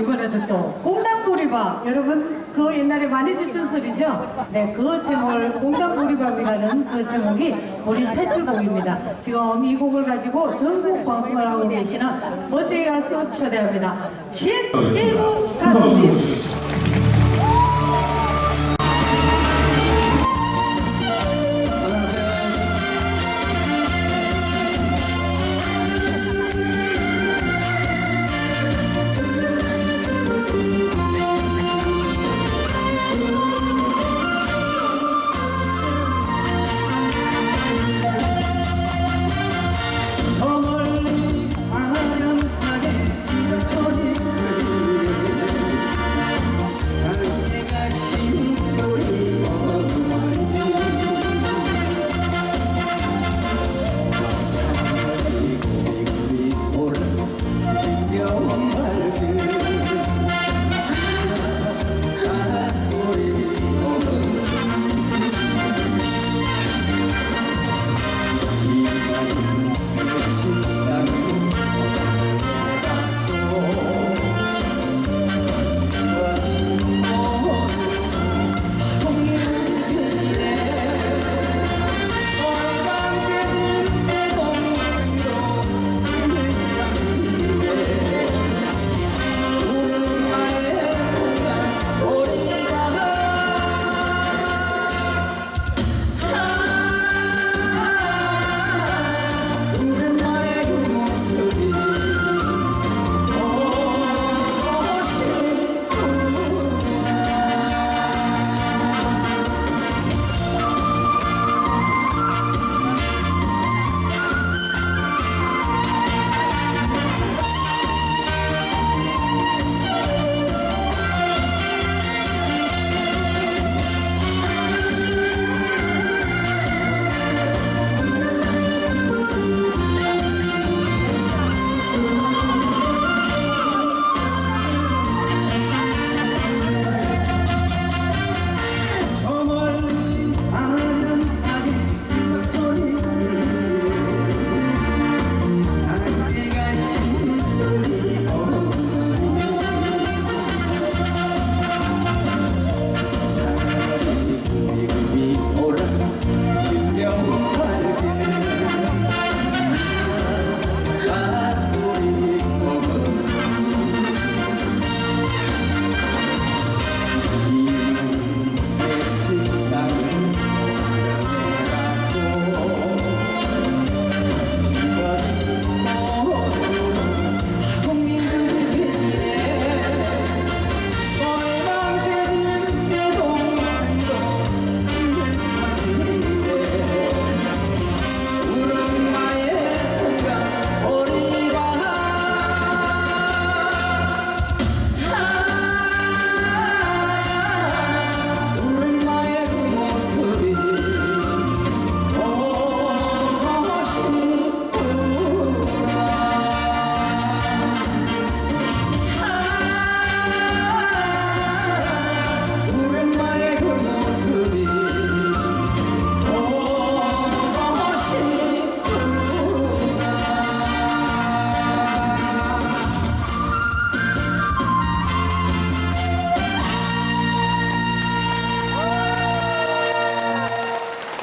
이번에도 또 꽁당보리밥 여러분 그 옛날에 많이 듣던 소리죠? 네, 그 제목을 꽁당보리밥이라는 그 제목이 우리 타이틀곡입니다. 지금 이 곡을 가지고 전국 방송을 하고 계시는 멋쟁이 가수 초대합니다. 신일구 가수님.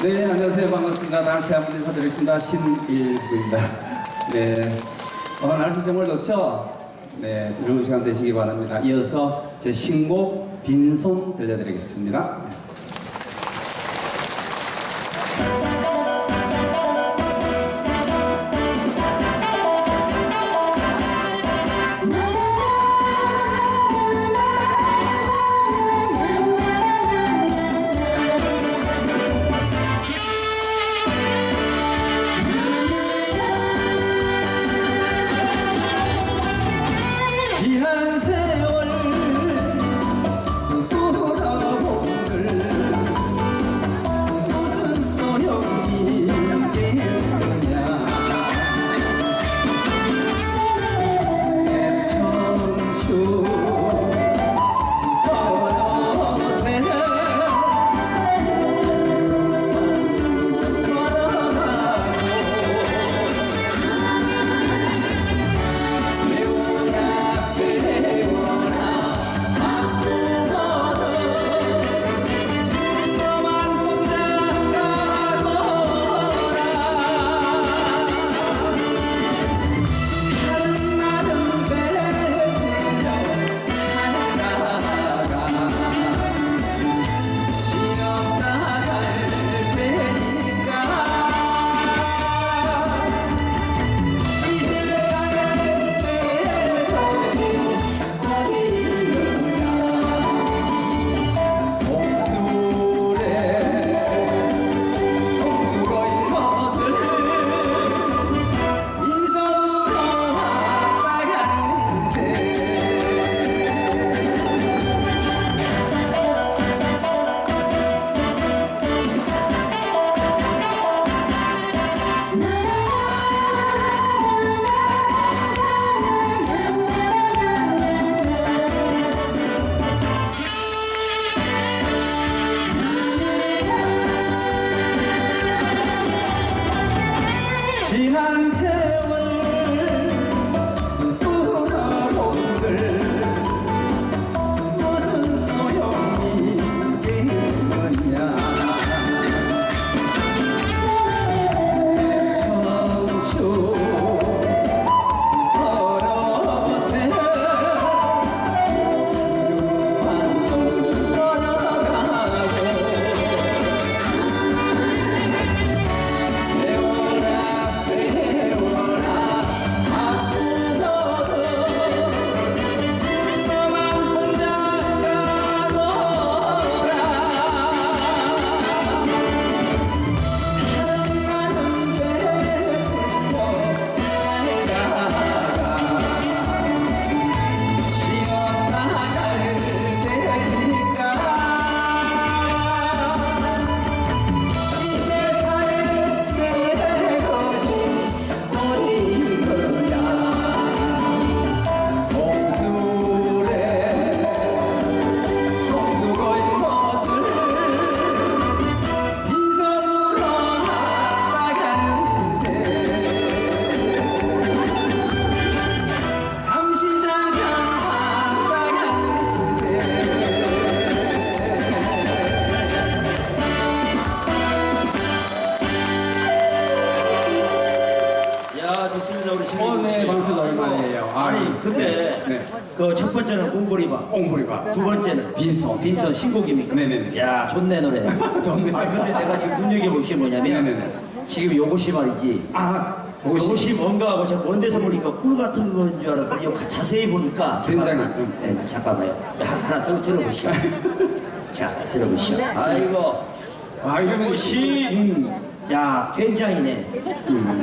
네, 안녕하세요. 반갑습니다. 다시 한번 인사드리겠습니다. 신일구입니다. 네, 어, 날씨 정말 좋죠? 네, 즐거운 시간 되시기 바랍니다. 이어서 제 신곡 빈손 들려드리겠습니다. 그 첫 번째는 꽁보리밥. 꽁보리밥. 두 번째는 빈선. 빈선 신곡입니까? 네네네. 야, 좋네, 노래. 좋네. 아, 근데 내가 지금 눈여겨볼 게 뭐냐면, 네네네. 지금 요것이 말이지. 아, 요것이 뭔가 하고 제가 먼 데서 보니까 꿀 같은 건 줄 알았더니 이거 자세히 보니까. 된장이. 잠깐만. 네, 잠깐만요. 하나 더 들어보시오. 자, 들어보시오. 아이고. 아, 이러면 이것이, 음. 야, 된장이네.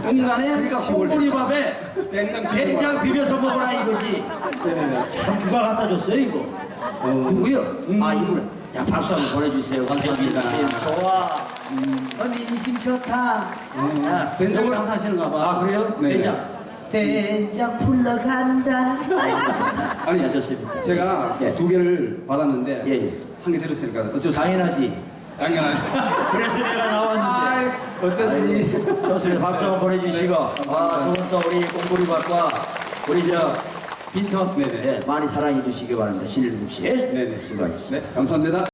그러니까 콩보리밥에 된장 된장 비벼서 먹어라 이거지. 참 누가 갖다 줬어요 이거? 누구요? 아 이분. 자 박수 한번 보내주세요. 감사합니다. 좋아. 언니 인심 좋다. 자, 된장을 요걸- 장사하시는가 봐. 아 그래요? 네네. 된장. 된장 풀러간다. 아니, 자, 좋습니다. 제가 예. 두 개를 받았는데 예, 예. 한개 들었으니까 어쩔 수 당연하지. 당연하죠. 그래서 내가 나왔는데. 어쩐지. 좋습니다. 박수 한번 보내주시고. 아, 좋은 또 우리 공부리밥과 우리 저 빈턴 네네. 예, 많이 사랑해 주시기 바랍니다. 신일국 씨. 네네. 수고하셨습니다. 네, 감사합니다.